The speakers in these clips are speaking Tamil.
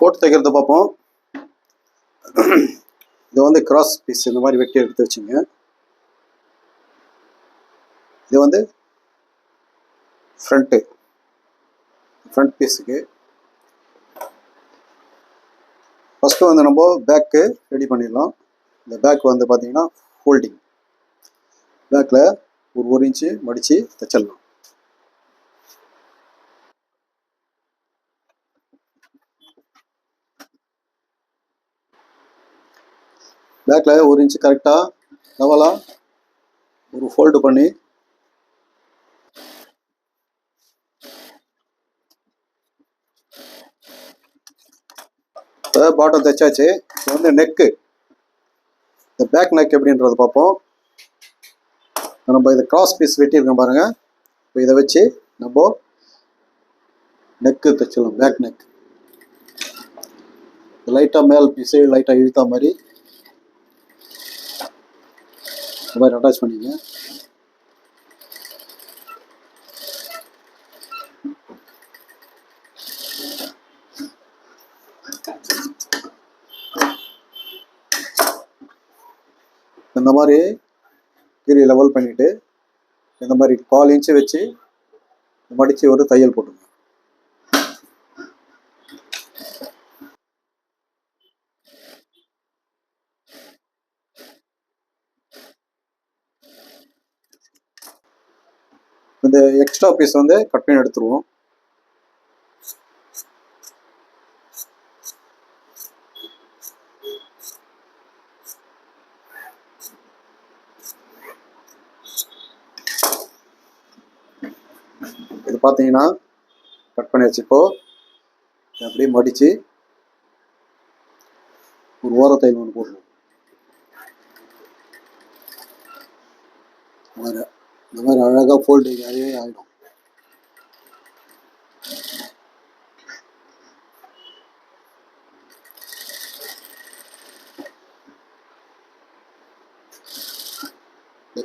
கோட் தைக்கிறத பார்ப்போம். இது வந்து கிராஸ் பீஸ் இந்த மாதிரி வெட்டி எடுத்து வச்சுங்க. இது வந்து ஃப்ரண்ட்டு ஃப்ரண்ட் பீஸுக்கு ஃபஸ்ட்டு வந்து நம்ம பேக்கு ரெடி பண்ணிடலாம். இந்த பேக் வந்து பார்த்தீங்கன்னா ஃபோல்டிங் பேக்கில் ஒரு ஒரு இன்ச்சு மடித்து தைச்சிடலாம். பேக்கில் ஒரு இன்ச்சு கரெக்டாக லெவலாக ஒரு ஃபோல்டு பண்ணி பாட்டம் தைச்சாச்சு. இப்போ வந்து நெக்கு இந்த பேக் நெக் எப்படின்றத பார்ப்போம். நம்ம இதை கிராஸ் பீஸ் வெட்டியிருக்கோம் பாருங்க. இப்போ இதை வச்சு நம்ம நெக்கு தைச்சிடலாம் பேக் நெக் லைட்டாக மேல் பீஸு லைட்டாக இழுத்தா மாதிரி இந்த மாதிரி அட்டாச் பண்ணிங்க. இந்த மாதிரி கீழே லெவல் பண்ணிவிட்டு இந்த மாதிரி கால் இன்ச்சு வச்சு மடித்து ஒரு தையல் போட்டுங்க இந்த எக்ஸ்ட்ரா பீஸ் வந்து கட் பண்ணி எடுத்துருவோம். இது பார்த்தீங்கன்னா கட் பண்ணி வச்சுப்போ அப்படியே மடித்து ஒரு ஓரத்தையில் ஒன்று போடுவோம் இந்த மாதிரி இந்த மாதிரி அழகாக ஃபோல்டிங் அதே ஆகிடும்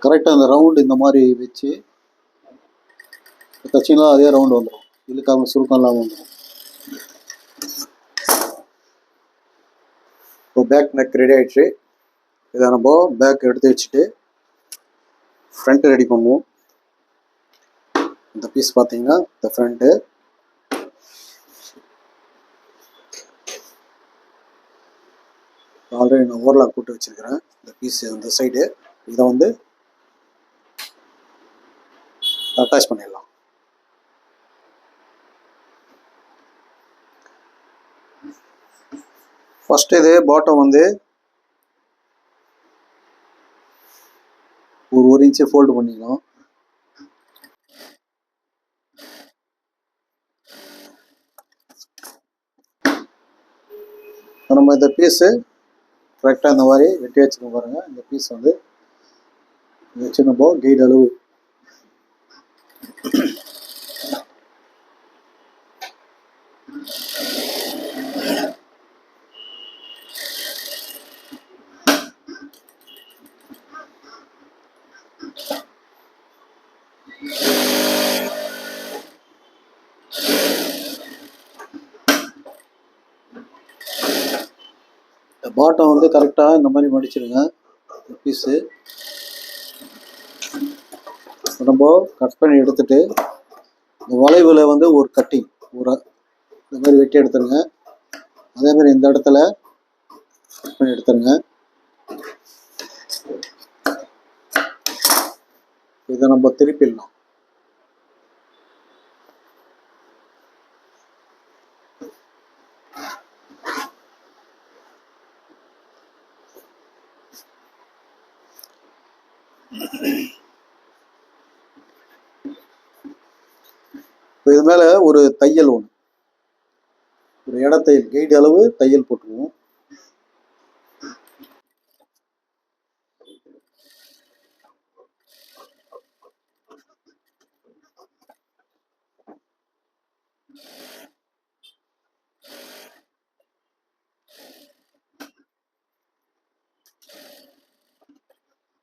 கரெக்டாக அந்த ரவுண்டு இந்த மாதிரி வச்சு தச்சிங்கன்னா அதே ரவுண்டு வந்துடும் இழுக்காமல் சுருக்கம் இல்லாமல் வந்துடும் இப்போ பேக் நெக் ரெடி ஆகிடுச்சு இதை நம்ம பேக் எடுத்து வச்சுட்டு ஃப்ரண்ட்டு ரெடி பண்ணுவோம். இந்த பீஸ் பார்த்தீங்கன்னா இந்த ஃப்ரண்ட்டு ஆல்ரெடி நான் ஓவர்லாக் போட்டு வச்சிருக்கிறேன். இந்த பீஸ் இந்த சைடு இதை வந்து அட்டாச் பண்ணிடலாம். ஃபஸ்ட்டு இது பாட்டம் வந்து ஒரு ஃபோல்டு பண்ணிக்கலாம் நம்ம இந்த பீஸு கரெக்டாக இந்த மாதிரி வெட்டி வச்சுக்க பாருங்க. இந்த பீஸ் வந்து சின்ன போ கெய்ட் அளவு. பாட்டம் வந்து கரெக்டாக இந்த மாதிரி மடிச்சிடுங்க பீஸு நம்ம கட் பண்ணி எடுத்துட்டு இந்த வளைவில் வந்து ஒரு கட்டிங் ஒரு இந்த மாதிரி வெட்டி எடுத்துருங்க. அதே மாதிரி இந்த இடத்துல கட் பண்ணி எடுத்துருங்க. இதை நம்ம திருப்பிடலாம். இப்போ இது மேலே ஒரு தையல் ஒன்று ஒரு இடத்தையல் கைடு அளவு தையல் போட்டுருவோம்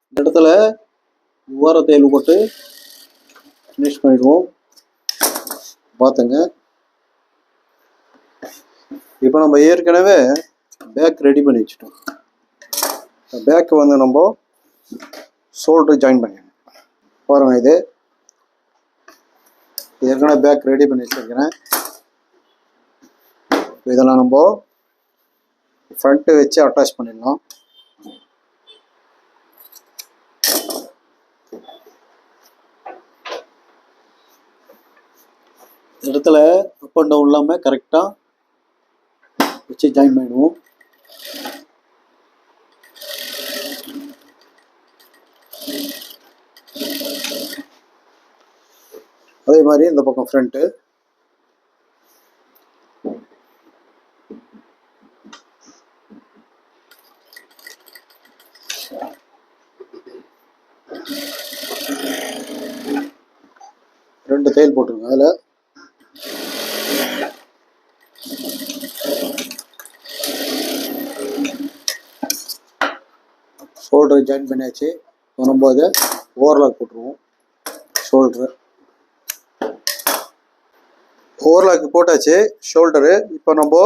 இந்த இடத்துல ஓர தையல் போட்டு ஃபினிஷ் பண்ணிடுவோம். பார்த்துங்க இப்போ நம்ம ஏற்கனவே பேக் ரெடி பண்ணி வச்சுட்டோம். பேக் வந்து நம்ம ஷோல்டர் ஜாயின் பண்ணிக்கணும் பாருங்க இது. ஏற்கனவே பேக் ரெடி பண்ணி வச்சுருக்கிறேன். இதெல்லாம் நம்ம ஃப்ரண்ட்டு வச்சு அட்டாச் பண்ணிடலாம். இடத்துல அப் அண்ட் டவுன் இல்லாமல் கரெக்டாக வச்சு ஜாயின் பண்ணிடுவோம் அதே மாதிரி இந்த பக்கம் ஃப்ரண்ட்டு ரெண்டு தையல் போட்டுருங்க அதில் ஷோல்டர் ஜாயின் பண்ணியாச்சு. வரும்போது ஓவர்லாக் போட்டுருவோம். ஷோல்டரு ஓவர்லாக் போட்டாச்சு. ஷோல்டரு இப்போ நம்ம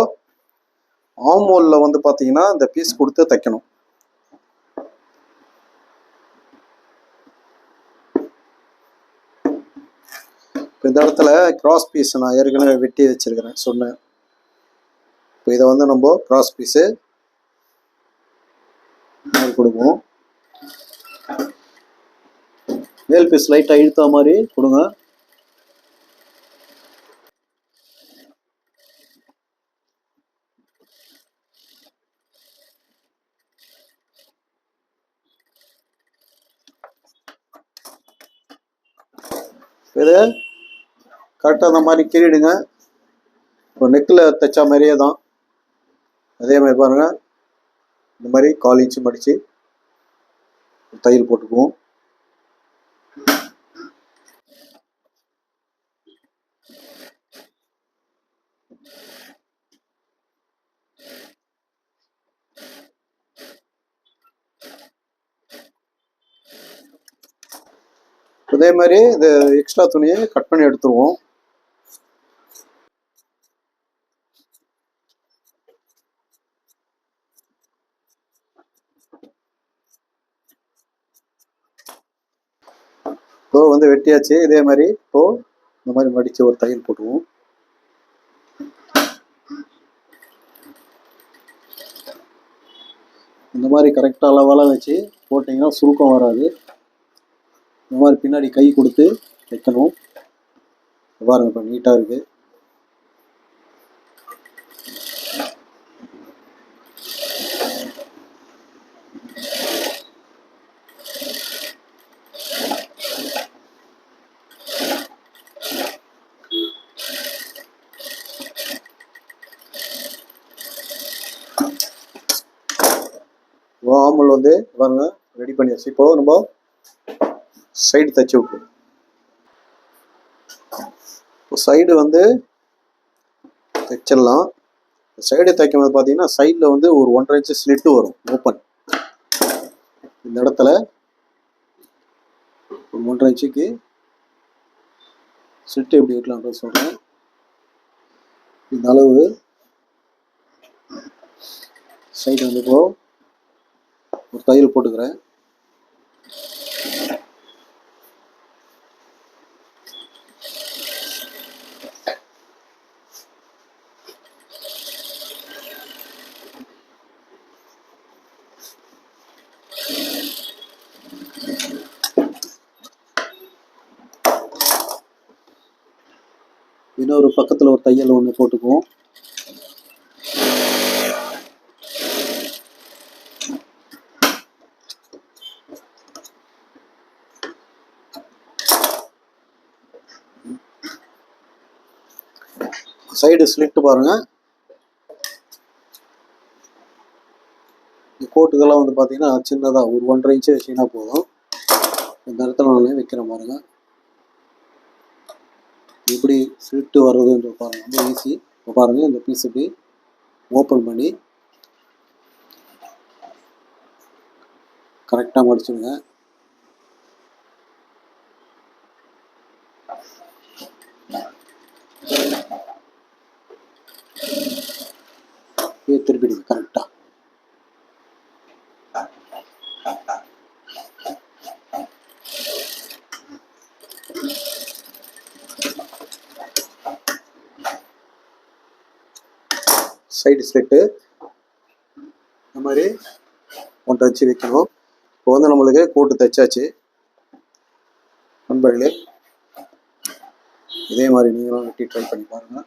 ஆம் ஓலில் வந்து பார்த்தீங்கன்னா இந்த பீஸ் கொடுத்து தைக்கணும். இப்போ இந்த இடத்துல கிராஸ் பீஸ் நான் ஏற்கனவே வெட்டி வச்சிருக்கிறேன் சொன்னேன். இப்போ இதை வந்து நம்ம கிராஸ் பீஸு கொடுங்க. மேல் பீஸ் லைட்டாக இழுத்த மாதிரி கொடுங்க. இது கரெக்டாக அந்த மாதிரி கிரிடுங்க இப்போ நெக்கில் தைச்ச மாதிரியே தான். அதே மாதிரி பாருங்கள் இந்த மாதிரி கால் இன்ச்சு மடித்து தயிர் போட்டுக்குவோம். அதே மாதிரி இந்த எக்ஸ்ட்ரா துணியை கட் பண்ணி எடுத்துருவோம். இப்போ வந்து வெட்டியாச்சு. இதே மாதிரி இப்போ இந்த மாதிரி மடித்து ஒரு தையல் போட்டுவோம் இந்த மாதிரி கரெக்டாக அளவெல்லாம் வச்சு போட்டிங்கன்னா சுருக்கம் வராது. இந்த மாதிரி பின்னாடி கை கொடுத்து வைக்கணும். பாருங்க இப்போ நீட்டாக இருக்குது நார்மல் வந்து பாருங்க ரெடி பண்ணியாச்சு. இப்போ நம்ம சைடு தைச்சி விட்ருவோம் இப்போ சைடு வந்து தைச்சிடலாம். சைடு தைக்கும் போது பார்த்தீங்கன்னா சைடில் வந்து ஒரு ஒன்றரை இன்ச்சு ஸ்லிட்டு வரும் ஓப்பன் இந்த இடத்துல ஒரு ஒன்றரை இன்ச்சுக்கு ஸ்லிட்டு எப்படி வைக்கலாம்னு சொல்கிறேன் இந்த அளவு சைடு வந்து இப்போ ஒரு தையல் போட்டுக்கிறேன். இன்னொரு பக்கத்தில் ஒரு தையல் ஒன்று போட்டுக்குவோம். சைடு ஸ்லிட்டு பாருங்கள் இந்த கோட்டுக்கெல்லாம் வந்து பார்த்தீங்கன்னா சின்னதாக ஒரு ஒன்றரை இன்ச்சு வச்சிங்கன்னா போதும். இந்த இடத்துல நான் வைக்கிற பாருங்க. எப்படி ஸ்லிட்டு வர்றதுன்ற பாருங்கள் ரொம்ப ஈஸி இப்போ பாருங்கள் இந்த பீஸ் இப்படி ஓப்பன் பண்ணி கரெக்டாக மடிச்சுடுங்க. இது திருப்பிடுங்க கரெக்டாக சைடு ஸ்லெட்டு இந்த மாதிரி ஒன்றை வச்சு வைக்கணும். இப்போ வந்து நம்மளுக்கு கூட்டு தைச்சாச்சு. நண்பர்களே இதே மாதிரி நீங்களும் வெட்டி ட்ரை பண்ணி பாருங்கள்